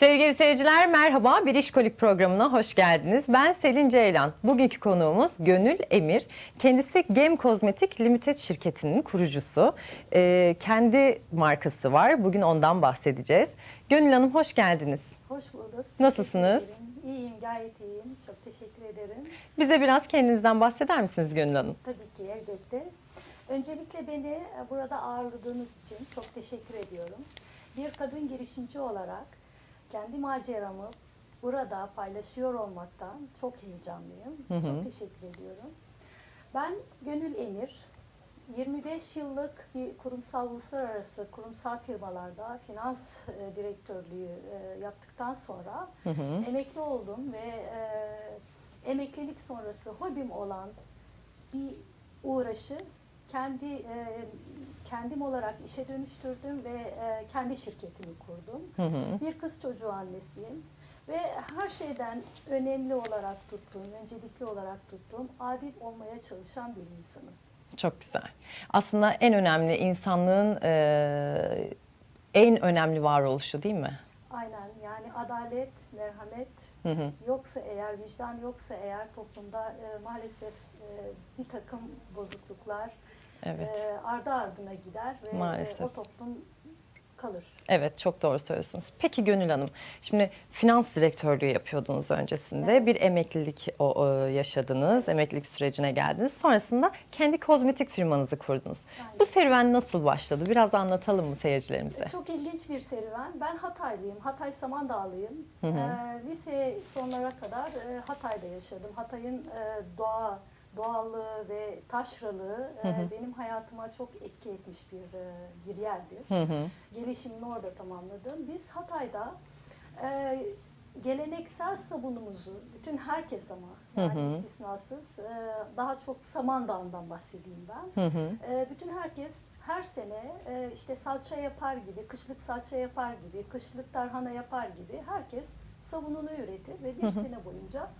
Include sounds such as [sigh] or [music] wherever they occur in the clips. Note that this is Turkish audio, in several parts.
Sevgili seyirciler merhaba. Bir İşkolik programına hoş geldiniz. Ben Selin Ceylan. Bugünkü konuğumuz Gönül Emir. Kendisi Gem Kozmetik Limited şirketinin kurucusu. Ee, kendi markası var. Bugün ondan bahsedeceğiz. Gönül Hanım hoş geldiniz. Hoş bulduk. Nasılsınız? İyiyim, gayet iyiyim. Çok teşekkür ederim. Bize biraz kendinizden bahseder misiniz Gönül Hanım? Tabii ki, elbette. Öncelikle beni burada ağırladığınız için çok teşekkür ediyorum. Bir kadın girişimci olarak kendi maceramı burada paylaşıyor olmaktan çok heyecanlıyım. Çok teşekkür ediyorum. Ben Gönül Emir. 25 yıllık bir kurumsal uluslararası kurumsal firmalarda finans e, direktörlüğü e, yaptıktan sonra emekli oldum ve e, emeklilik sonrası hobim olan bir uğraşı kendi e, kendim olarak işe dönüştürdüm ve e, kendi şirketimi kurdum. Bir kız çocuğu annesiyim ve her şeyden önemli olarak tuttuğum, öncelikli olarak tuttuğum adil olmaya çalışan bir insanım. Çok güzel. Aslında en önemli insanlığın e, en önemli varoluşu değil mi? Aynen yani adalet, merhamet Hı hı. yoksa eğer, vicdan yoksa eğer toplumda e, maalesef e, bir takım bozukluklar Evet. e, ardı ardına gider ve e, Maalesef. o toplum kalır. Evet çok doğru söylüyorsunuz. Peki Gönül Hanım, şimdi finans direktörlüğü yapıyordunuz öncesinde. Evet. Bir emeklilik o, o, yaşadınız, emeklilik sürecine geldiniz. Sonrasında kendi kozmetik firmanızı kurdunuz. Aynen. Bu serüven nasıl başladı? Biraz anlatalım mı seyircilerimize? Çok ilginç bir serüven. Ben Hataylıyım. Hatay Samandağlıyım. Hı hı. Ee, lise sonlara kadar e, Hatay'da yaşadım. Hatay'ın e, doğa, doğallığı ve taşralığı e, Hı hı. benim hayatıma çok etki etmiş bir e, bir yerdir. Hı hı. Gelişimini orada tamamladım. Biz Hatay'da e, geleneksel sabunumuzu, bütün herkes ama yani Hı hı. istisnasız, e, daha çok Samandağ'ından bahsedeyim ben. Hı hı. E, bütün herkes her sene e, işte salça yapar gibi, kışlık salça yapar gibi, kışlık tarhana yapar gibi herkes sabununu üretir ve bir Hı hı. sene boyunca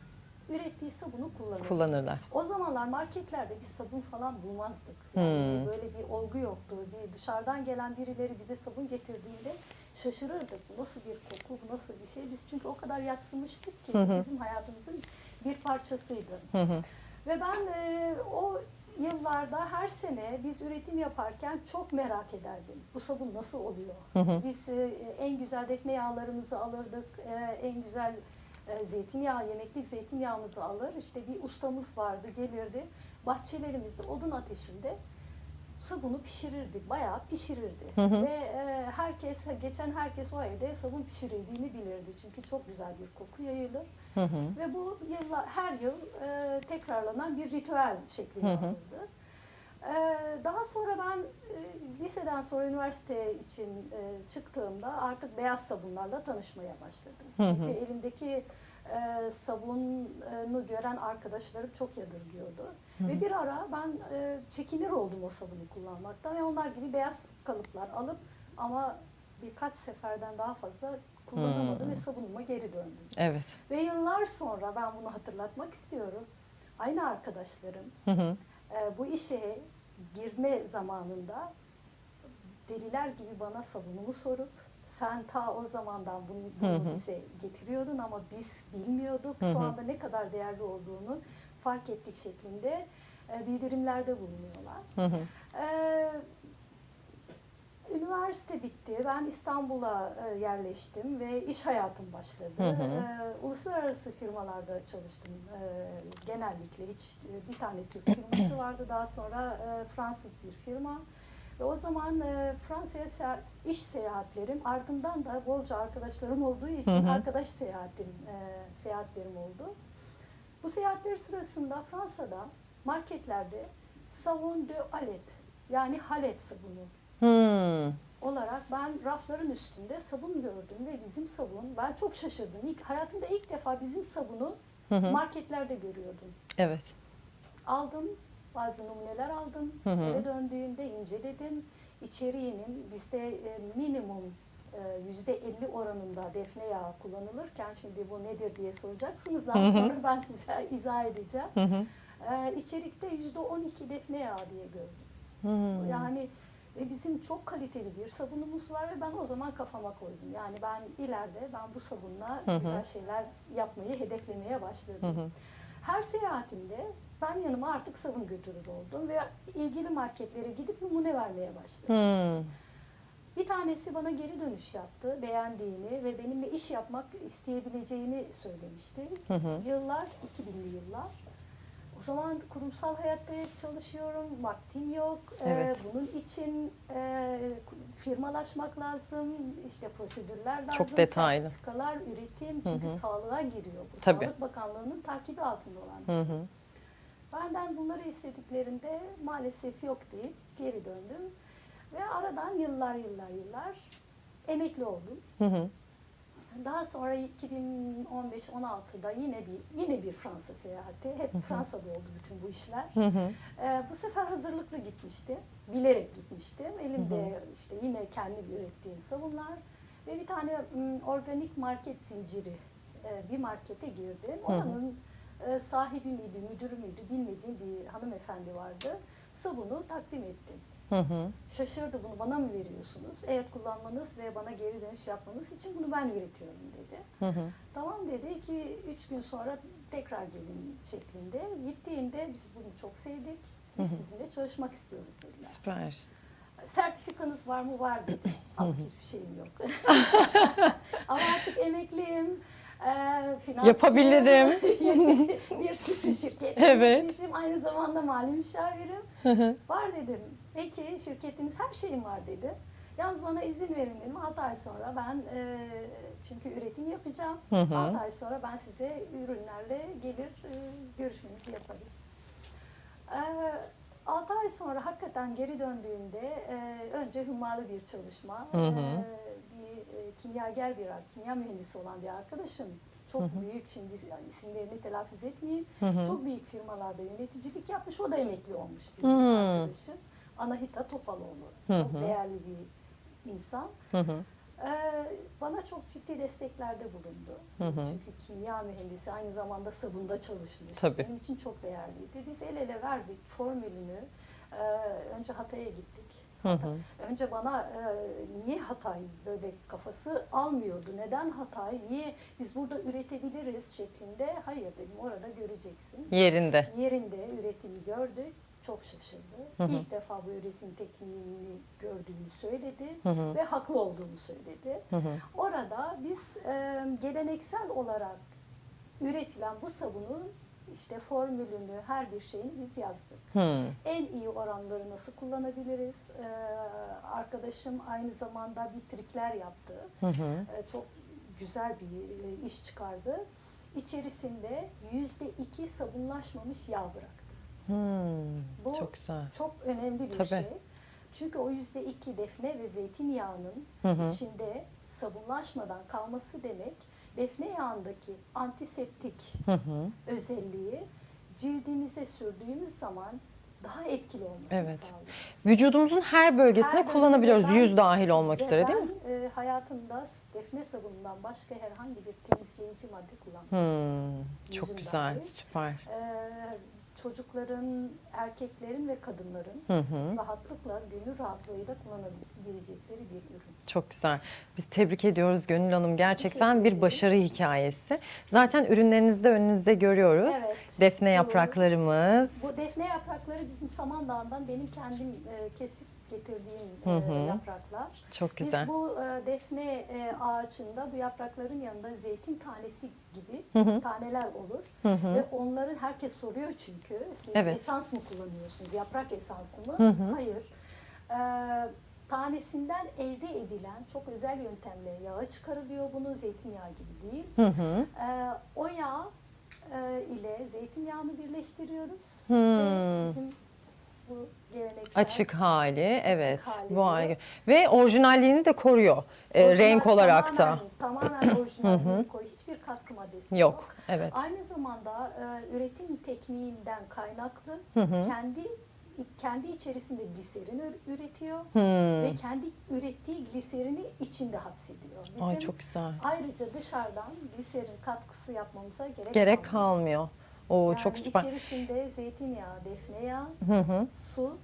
ürettiği sabunu kullanır. Kullanırlar. O zamanlar marketlerde biz sabun falan bulmazdık. Yani Hmm. böyle bir olgu yoktu. Bir dışarıdan gelen birileri bize sabun getirdiğinde şaşırırdık. Bu nasıl bir koku, bu nasıl bir şey? Biz çünkü o kadar yatsımıştık ki Hı hı. bizim hayatımızın bir parçasıydı. Hı hı. Ve ben e, o yıllarda her sene biz üretim yaparken çok merak ederdim. Bu sabun nasıl oluyor? Hı hı. Biz e, en güzel defne yağlarımızı alırdık, e, en güzel e, zeytinyağı, yemeklik zeytinyağımızı alır. İşte bir ustamız vardı, gelirdi. Bahçelerimizde odun ateşinde sabunu pişirirdi, bayağı pişirirdi. Hı hı. Ve e, herkes, geçen herkes o evde sabun pişirildiğini bilirdi. Çünkü çok güzel bir koku yayılır. Hı hı. Ve bu yılla, her yıl e, tekrarlanan bir ritüel şeklinde Hı hı. alındı. E, daha sonra ben e, liseden sonra üniversite için e, çıktığımda artık beyaz sabunlarla tanışmaya başladım. Hı hı. Çünkü elimdeki e, sabunu gören arkadaşlarım çok yadırgıyordu. Ve bir ara ben e, çekinir oldum o sabunu kullanmaktan ve onlar gibi beyaz kalıplar alıp ama birkaç seferden daha fazla kullanamadım ve sabunuma geri döndüm. Evet. Ve yıllar sonra ben bunu hatırlatmak istiyorum. Aynı arkadaşlarım Hı hı. E, bu işe girme zamanında deliler gibi bana sabunumu sorup sen ta o zamandan bunu, bunu bize getiriyordun ama biz bilmiyorduk. Hı hı. Şu anda ne kadar değerli olduğunu fark ettik şeklinde e, bildirimlerde bulunuyorlar. Hı hı. Ee, üniversite bitti. Ben İstanbul'a e, yerleştim ve iş hayatım başladı. Hı hı. Ee, uluslararası firmalarda çalıştım ee, genellikle. Hiç e, bir tane Türk firması vardı. Daha sonra e, Fransız bir firma. Ve o zaman e, Fransa'ya seyahat, iş seyahatlerim, ardından da bolca arkadaşlarım olduğu için Hı hı. arkadaş seyahatim, e, seyahatlerim oldu. Bu seyahatler sırasında Fransa'da marketlerde savon de Alep yani Halep sabunu Hmm. olarak ben rafların üstünde sabun gördüm ve bizim sabun ben çok şaşırdım. İlk, hayatımda ilk defa bizim sabunu Hı hı. marketlerde görüyordum. Evet. Aldım bazı numuneler aldım. Hı hı. Eve döndüğümde inceledim. İçeriğinin bizde e, minimum e, yüzde 50 oranında defne yağı kullanılırken şimdi bu nedir diye soracaksınız. Daha Hı hı. sonra ben size izah edeceğim. Hı hı. Ee, içerikte yüzde 12 defne yağı diye gördüm. Hmm. Yani Ve bizim çok kaliteli bir sabunumuz var ve ben o zaman kafama koydum. Yani ben ileride ben bu sabunla Hı hı. güzel şeyler yapmayı hedeflemeye başladım. Hı hı. Her seyahatimde ben yanıma artık sabun götürür oldum ve ilgili marketlere gidip numune vermeye başladım. Hmm. Bir tanesi bana geri dönüş yaptı, beğendiğini ve benimle iş yapmak isteyebileceğini söylemişti. Hı hı. Yıllar, 2000'li yıllar. O zaman kurumsal hayatta çalışıyorum, vaktim yok. Ee, Evet. bunun için e, firmalaşmak lazım, işte prosedürler lazım. Çok detaylı. sertifikalar, üretim çünkü Hı hı. sağlığa giriyor bu. Tabii. Sağlık Bakanlığı'nın takibi altında olan bir şey. Benden bunları istediklerinde maalesef yok deyip geri döndüm. Ve aradan yıllar yıllar yıllar emekli oldum. Hı hı. Daha sonra 2015-16'da yine bir yine bir Fransa seyahati. Hep Fransa'da oldu bütün bu işler. Hı hı. Ee, bu sefer hazırlıklı gitmiştim. Bilerek gitmiştim. Elimde işte yine kendi ürettiğim sabunlar ve bir tane organik market zinciri e, bir markete girdim. Hı hı. Oranın e, sahibi miydi, müdürü müydü bilmediğim bir hanımefendi vardı. Sabunu takdim ettim. Hı hı. Şaşırdı bunu bana mı veriyorsunuz? Evet kullanmanız ve bana geri dönüş yapmanız için bunu ben üretiyorum dedi. Hı hı. Tamam dedi ki üç gün sonra tekrar gelin şeklinde. Gittiğimde biz bunu çok sevdik. Biz sizinle çalışmak istiyoruz dediler. Süper. Sertifikanız var mı? Var dedi. Ama hiçbir şeyim yok. [laughs] Ama artık emekliyim. E, finansçı, Yapabilirim. [laughs] bir sürü şirket. Evet. Aynı zamanda mali müşavirim. Hı hı. Var dedim. Peki şirketiniz her şeyim var dedi. Yalnız bana izin verin dedim. 6 ay sonra ben e, çünkü üretim yapacağım. Hı hı. 6 ay sonra ben size ürünlerle gelir e, görüşmenizi yaparız. E, 6 ay sonra hakikaten geri döndüğümde e, önce hummalı bir çalışma. Hı hı. E, bir e, kimyager bir kimya mühendisi olan bir arkadaşım. Çok büyük şimdi yani isimlerini telaffuz etmeyeyim. Hı hı. Çok büyük firmalarda yöneticilik yapmış. O da emekli olmuş bir Hmm. arkadaşım. Anahita Topaloğlu. Hı Çok hı. değerli bir insan. Hı hı. Ee, bana çok ciddi desteklerde bulundu. Hı hı. Çünkü kimya mühendisi aynı zamanda sabunda çalışmış. Tabii. Benim için çok değerliydi. Biz el ele verdik formülünü. Ee, önce Hatay'a gittik. Hı hı. Önce bana e, niye Hatay böyle kafası almıyordu. Neden Hatay? Niye biz burada üretebiliriz şeklinde. Hayır dedim orada göreceksin. Yerinde. Yerinde üretimi gördük. Çok şaşırdı. Hı hı. İlk defa bu üretim tekniğini gördüğünü söyledi Hı hı. ve haklı olduğunu söyledi. Hı hı. Orada biz e, geleneksel olarak üretilen bu sabunun işte formülünü, her bir şeyini biz yazdık. Hı. En iyi oranları nasıl kullanabiliriz? E, arkadaşım aynı zamanda bir trikler yaptı. Hı hı. E, çok güzel bir e, iş çıkardı. İçerisinde yüzde iki sabunlaşmamış yağ bıraktı. Hmm, Bu Çok güzel. Çok önemli bir Tabii. şey. Çünkü o yüzde iki defne ve zeytinyağının Hı hı. içinde sabunlaşmadan kalması demek defne yağındaki antiseptik Hı hı. özelliği cildimize sürdüğümüz zaman daha etkili olmasını Evet. sağlıyor. Vücudumuzun her bölgesine Her kullanabiliyoruz. bölgeden- Yüz dahil olmak Ve üzere değil ben, mi? e, hayatımda defne sabunundan başka herhangi bir temizleyici madde kullanmadım. Hmm, çok Yüzüm güzel. dahil. Süper. Ee, çocukların, erkeklerin ve kadınların Hı hı. rahatlıkla, gönül rahatlığıyla kullanabilecekleri bir ürün. Çok güzel. Biz tebrik ediyoruz Gönül Hanım. Gerçekten bir başarı hikayesi. Zaten ürünlerinizde önünüzde görüyoruz. Evet, Defne yapraklarımız. Bu defne yaprakları bizim Samandağ'dan benim kendim e, kesip getirdiğim Hı hı. e, yapraklar. Çok güzel. Biz bu e, defne e, ağaçında bu yaprakların yanında zeytin tanesi gibi Hı hı. taneler olur. Hı hı. Ve onların herkes soruyor çünkü siz Evet. esans mı kullanıyorsunuz, yaprak esansı mı? Hı hı. Hayır. Ee, tanesinden elde edilen çok özel yöntemle yağı çıkarılıyor bunu zeytinyağı gibi değil. Hı hı. Ee, o yağ e, ile zeytinyağını birleştiriyoruz. Ve bizim bu geleneksel Açık hali, evet. hali Bu bu. hali. Ve orijinalliğini de koruyor. Orijinal, renk olarak da. Tamamen, tamamen [clears throat] orijinal. Hiçbir katkı maddesi yok. Yok. Evet. Aynı zamanda e, üretim tekniğinden kaynaklı kendi kendi içerisinde gliserin ür- üretiyor Hmm. ve kendi ürettiği gliserini içinde hapsediyor. Bizim Ay çok güzel. ayrıca dışarıdan gliserin katkısı yapmamıza gerek, Gerek kalmıyor. kalmıyor. Oo Yani çok süper. içerisinde zeytinyağı, defne yağı, Hı hı. su,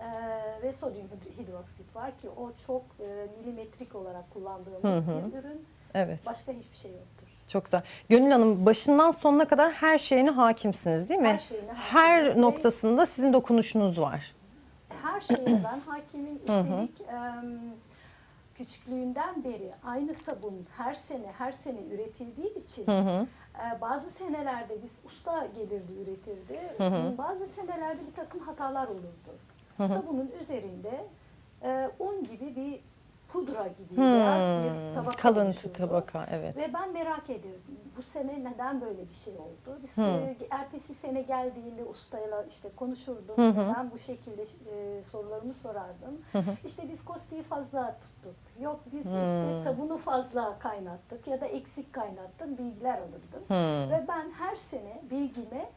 Ee, ve sodyum hidro- hidroksit var ki o çok e, milimetrik olarak kullandığımız Hı hı. bir ürün. Evet. Başka hiçbir şey yoktur. Çok güzel. Gönül Hanım başından sonuna kadar her şeyine hakimsiniz değil mi? Her şeyine Her hakimim. noktasında sizin dokunuşunuz var. Her şeye [clears throat] ben hakimim. Üstelik em, küçüklüğümden beri aynı sabun her sene her sene üretildiği için Hı hı. E, bazı senelerde biz usta gelirdi üretirdi. Hı hı. Bazı senelerde bir takım hatalar olurdu. Hı hı. Sabunun üzerinde e, un gibi bir pudra gibi Hmm, beyaz bir tabaka Kalıntı oluşurdu. tabaka evet. Ve ben merak ederdim. Bu sene neden böyle bir şey oldu? Biz Hı. e, ertesi sene geldiğinde ustayla işte konuşurdum. Hı hı. Ben bu şekilde e, sorularımı sorardım. Hı hı. İşte biz kostiyi fazla tuttuk. Yok biz Hmm. işte sabunu fazla kaynattık ya da eksik kaynattık bilgiler alırdım. Hmm. Ve ben her sene bilgime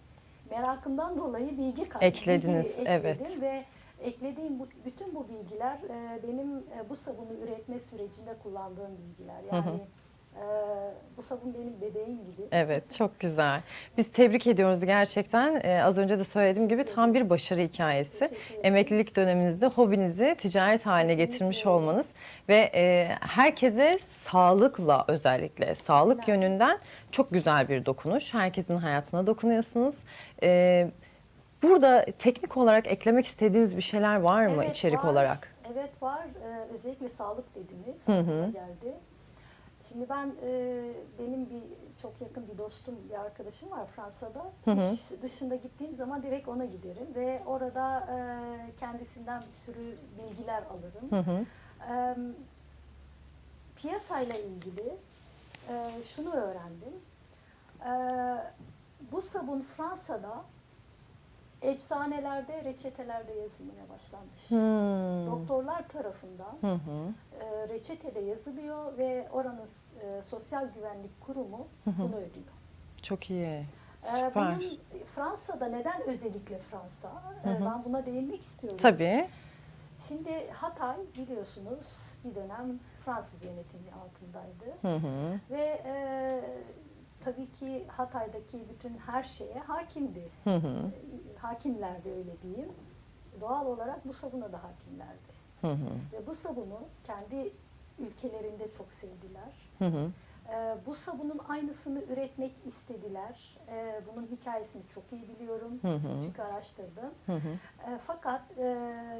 merakımdan dolayı bilgi kat- Eklediniz, evet. ve eklediğim bu, bütün bu bilgiler e, benim e, bu sabunu üretme sürecinde kullandığım bilgiler. Yani hı. e, bu sabun benim bebeğim gibi. Evet çok güzel. Biz tebrik ediyoruz gerçekten. Ee, az önce de söylediğim gibi tam bir başarı hikayesi. Emeklilik döneminizde hobinizi ticaret haline getirmiş olmanız ve e, herkese sağlıkla özellikle sağlık Aynen. yönünden çok güzel bir dokunuş. Herkesin hayatına dokunuyorsunuz. Ee, burada teknik olarak eklemek istediğiniz bir şeyler var mı Evet, içerik var. olarak? Evet var. Ee, özellikle sağlık dediniz. Hı hı. geldi. Şimdi ben e, benim bir çok yakın bir dostum, bir arkadaşım var Fransa'da. Hı hı. İş dışında gittiğim zaman direkt ona giderim ve orada e, kendisinden bir sürü bilgiler alırım. Hı hı. E, piyasayla ilgili e, şunu öğrendim. E, bu sabun Fransa'da eczanelerde, reçetelerde yazılmaya başlanmış. Hmm. Doktorlar tarafından Hı hı. e, reçetede yazılıyor ve oranın e, sosyal güvenlik kurumu bunu ödüyor. Çok iyi. E, Süper. bunun Fransa'da neden özellikle Fransa? E, Hı hı. ben buna değinmek istiyorum. Tabii. Şimdi Hatay biliyorsunuz bir dönem Fransız yönetimi altındaydı Hı hı. ve e, tabii ki Hatay'daki bütün her şeye hakimdi. Hı hı. E, Hakimlerdi öyle diyeyim. Doğal olarak bu sabuna da hakimlerdi. Hı hı. Ve bu sabunu kendi ülkelerinde çok sevdiler. Hı hı. Ee, bu sabunun aynısını üretmek istediler. Ee, bunun hikayesini çok iyi biliyorum. Hı hı. Çünkü araştırdım. Hı hı. Ee, fakat e,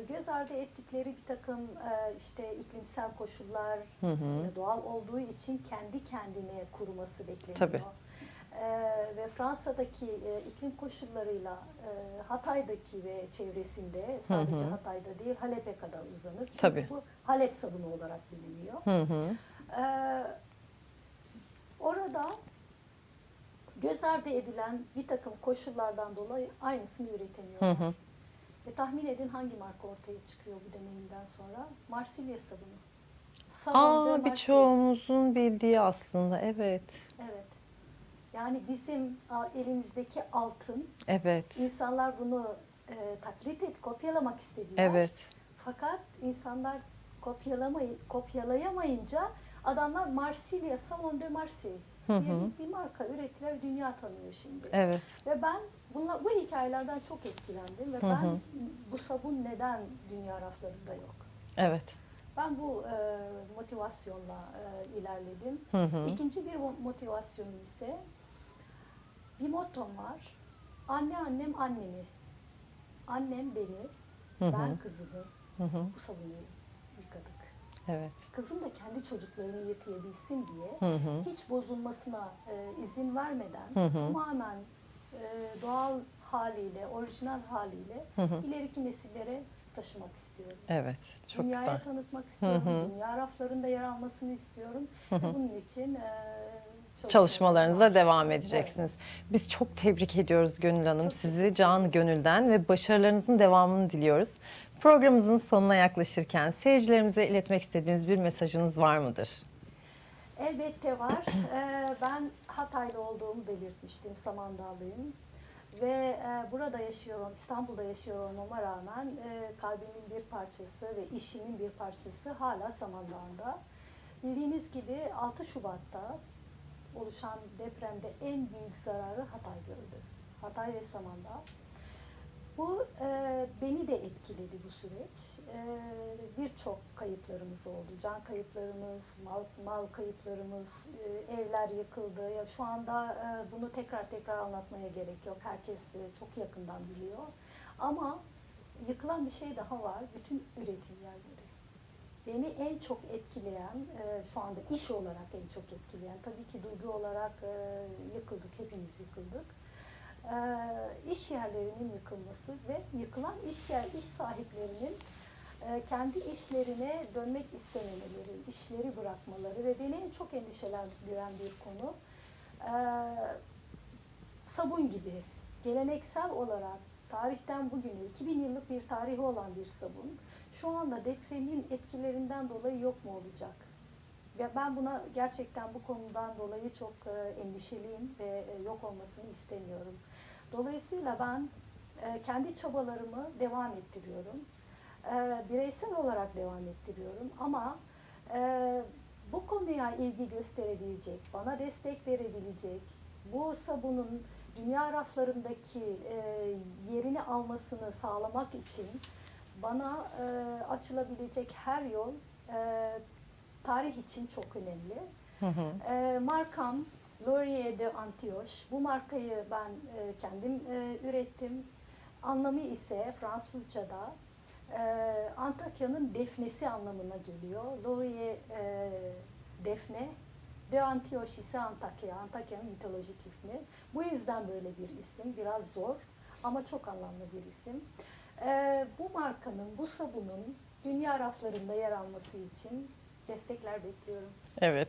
göz ardı ettikleri bir takım e, işte iklimsel koşullar Hı hı. e, doğal olduğu için kendi kendine kuruması bekleniyor. Tabii. Ve Fransa'daki e, iklim koşullarıyla e, Hatay'daki ve çevresinde sadece hı. Hatay'da değil Halep'e kadar uzanır. Çünkü Tabii. bu Halep sabunu olarak biliniyor. Hı hı. Ee, orada göz ardı edilen bir takım koşullardan dolayı aynısını üretemiyorlar. Hı hı. Ve tahmin edin hangi marka ortaya çıkıyor bu döneminden sonra? Marsilya sabunu. De Aa birçoğumuzun bildiği aslında evet. Evet. Yani bizim elimizdeki altın, Evet. insanlar bunu e, taklit et, kopyalamak istediler. Evet. Fakat insanlar kopyalamayı, kopyalayamayınca adamlar Marsilya, Salon de Marseille Hı hı. bir, bir marka ürettiler, dünya tanıyor şimdi. Evet. Ve ben bunla, bu hikayelerden çok etkilendim ve Hı ben hı. bu sabun neden dünya raflarında yok? Evet. Ben bu e, motivasyonla e, ilerledim. Hı hı. İkinci bir mo- motivasyonum ise bir mottom var. Anne annem annemi. Annem beni, Hı hı. ben kızımı Hı hı. bu sabunu yıkadık. Evet. Kızım da kendi çocuklarını yıkayabilsin diye Hı hı. hiç bozulmasına e, izin vermeden Hı hı. tamamen e, doğal haliyle, orijinal haliyle Hı hı. ileriki nesillere taşımak istiyorum. Evet. Çok Dünyaya güzel. tanıtmak istiyorum. hı. Dünya raflarında yer almasını istiyorum. Hı hı. Ve bunun için e, Çalışmalarınıza var. devam Evet. edeceksiniz. Biz çok tebrik ediyoruz Gönül Hanım. Sizi can gönülden ve başarılarınızın devamını diliyoruz. Programımızın sonuna yaklaşırken seyircilerimize iletmek istediğiniz bir mesajınız var mıdır? Elbette var. [clears throat] Ee, ben Hataylı olduğumu belirtmiştim, Samandağlıyım. Ve e, burada yaşıyorum, İstanbul'da yaşıyor olmama rağmen e, kalbimin bir parçası ve işimin bir parçası hala Samandağ'da. Bildiğiniz gibi 6 Şubat'ta oluşan depremde en büyük zararı Hatay gördü. Hatay ve Samandağ. Bu e, beni de etkiledi bu süreç. E, Birçok kayıplarımız oldu. Can kayıplarımız, mal, mal kayıplarımız, e, evler yıkıldı. Ya şu anda e, bunu tekrar tekrar anlatmaya gerek yok. Herkes e, çok yakından biliyor. Ama yıkılan bir şey daha var. Bütün üretim yerleri. Beni en çok etkileyen, e, şu anda iş olarak en çok etkileyen, tabii ki duygu olarak e, yıkıldık, hepimiz yıkıldık. E, iş yerlerinin yıkılması ve yıkılan iş yer, iş sahiplerinin e, kendi işlerine dönmek istememeleri, işleri bırakmaları ve beni en çok endişelendiren bir konu e, sabun gibi geleneksel olarak tarihten bugüne 2000 yıllık bir tarihi olan bir sabun şu anda depremin etkilerinden dolayı yok mu olacak? Ve ben buna gerçekten bu konudan dolayı çok e, endişeliyim ve e, yok olmasını istemiyorum. Dolayısıyla ben e, kendi çabalarımı devam ettiriyorum. Bireysel olarak devam ettiriyorum ama bu konuya ilgi gösterebilecek, bana destek verebilecek, bu sabunun dünya raflarındaki yerini almasını sağlamak için bana açılabilecek her yol tarih için çok önemli. Hı hı. E, markam Laurier de Antioche. Bu markayı ben e, kendim e, ürettim. Anlamı ise Fransızca'da e, Antakya'nın defnesi anlamına geliyor. Laurier e, defne, de Antioche ise Antakya. Antakya'nın mitolojik ismi. Bu yüzden böyle bir isim. Biraz zor ama çok anlamlı bir isim. E, bu markanın, bu sabunun dünya raflarında yer alması için destekler bekliyorum. Evet.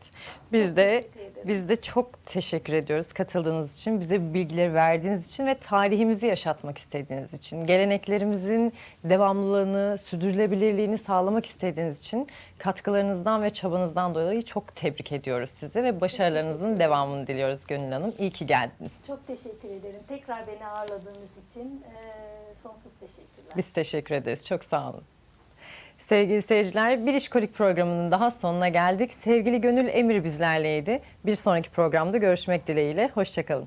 Biz de biz de çok teşekkür ediyoruz katıldığınız için, bize bu bilgileri verdiğiniz için ve tarihimizi yaşatmak istediğiniz için, geleneklerimizin devamlılığını, sürdürülebilirliğini sağlamak istediğiniz için katkılarınızdan ve çabanızdan dolayı çok tebrik ediyoruz sizi ve başarılarınızın devamını diliyoruz Gönül Hanım. İyi ki geldiniz. Çok teşekkür ederim. Tekrar beni ağırladığınız için eee, sonsuz teşekkürler. Biz teşekkür ederiz. Çok sağ olun. Sevgili seyirciler, Bir İşkolik programının daha sonuna geldik. Sevgili Gönül Emir bizlerleydi. Bir sonraki programda görüşmek dileğiyle. Hoşçakalın.